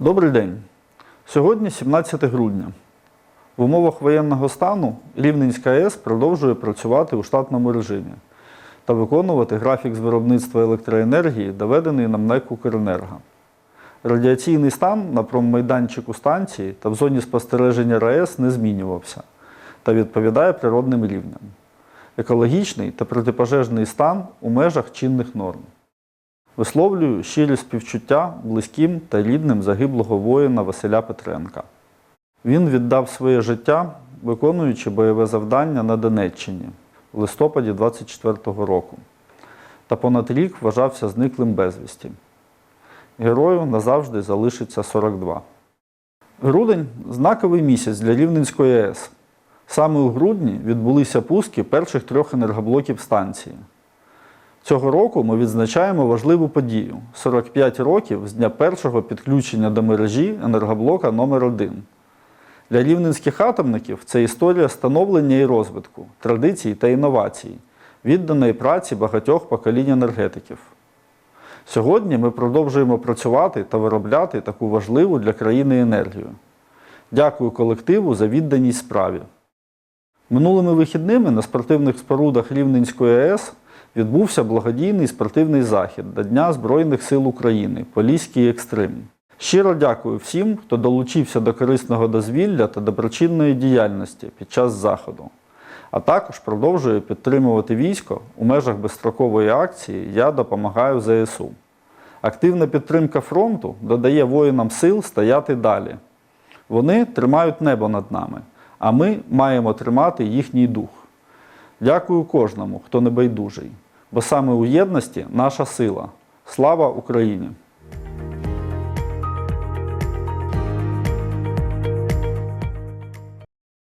Добрий день. Сьогодні 17 грудня. В умовах воєнного стану Рівненська АЕС продовжує працювати у штатному режимі та виконувати графік з виробництва електроенергії, доведений нам НЕК «Укренерго». Радіаційний стан на промайданчику станції та в зоні спостереження РАЕС не змінювався та відповідає природним рівням. Екологічний та протипожежний стан у межах чинних норм. Висловлюю щирі співчуття близьким та рідним загиблого воїна Василя Петренка. Він віддав своє життя, виконуючи бойове завдання на Донеччині в листопаді 24-го року та понад рік вважався зниклим безвісті. Герою назавжди залишиться 42. Грудень знаковий місяць для Рівненської АЕС. Саме у грудні відбулися пуски перших трьох енергоблоків станції. Цього року ми відзначаємо важливу подію 45 років з дня першого підключення до мережі енергоблока номер 1 Для рівненських атомників це історія становлення і розвитку, традицій та інновацій, відданої праці багатьох поколінь енергетиків. Сьогодні ми продовжуємо працювати та виробляти таку важливу для країни енергію. Дякую колективу за відданість справі. Минулими вихідними на спортивних спорудах Рівненської АЕС відбувся благодійний спортивний захід до Дня Збройних сил України Поліський екстрим. Щиро дякую всім, хто долучився до корисного дозвілля та доброчинної діяльності під час заходу, а також продовжує підтримувати військо у межах безстрокової акції Я допомагаю ЗСУ. Активна підтримка фронту додає воїнам сил стояти далі. Вони тримають небо над нами, а ми маємо тримати їхній дух. Дякую кожному, хто не байдужий, бо саме у єдності наша сила. Слава Україні!